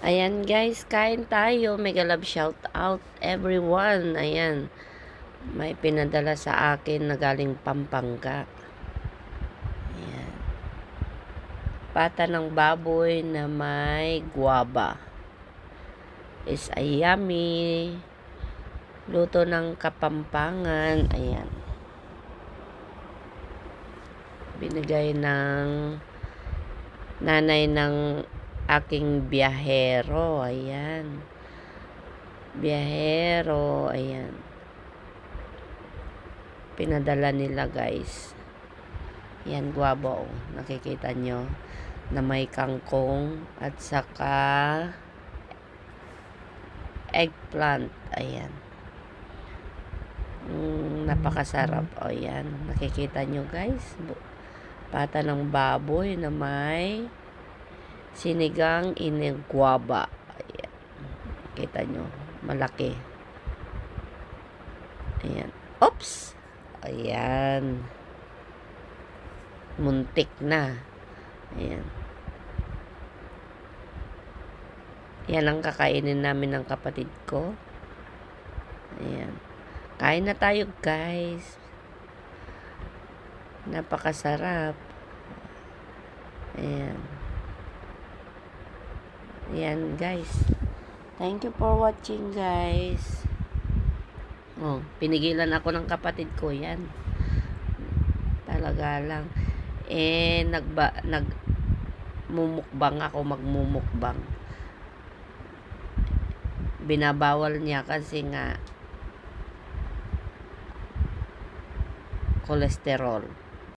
Ayan guys, kain tayo. Mega love shout out everyone. Ayan. May pinadala sa akin na galing Pampanga. Ayan. Pata ng baboy na may guaba. Is a yummy. Luto ng kapampangan. Ayan. Binigay ng nanay ng aking biyahero. Ayan. Biyahero. Ayan. Pinadala nila guys. Ayan, guwabo. Nakikita nyo na may kangkong at saka eggplant. Ayan. Mm, napakasarap. O, ayan. Nakikita nyo guys. Pata ng baboy na may sinigang iniguaba. Ayan. Kita nyo. Malaki. Ayan. Oops! Ayan. Muntik na. Ayan. Yan ang kakainin namin ng kapatid ko. Ayan. Kain na tayo, guys. Napakasarap. Ayan. Ayan, guys. Thank you for watching, guys. Oh, pinigilan ako ng kapatid ko, yan. Talaga lang. Eh, nagba, nag, mumukbang ako, magmumukbang. Binabawal niya kasi nga, kolesterol.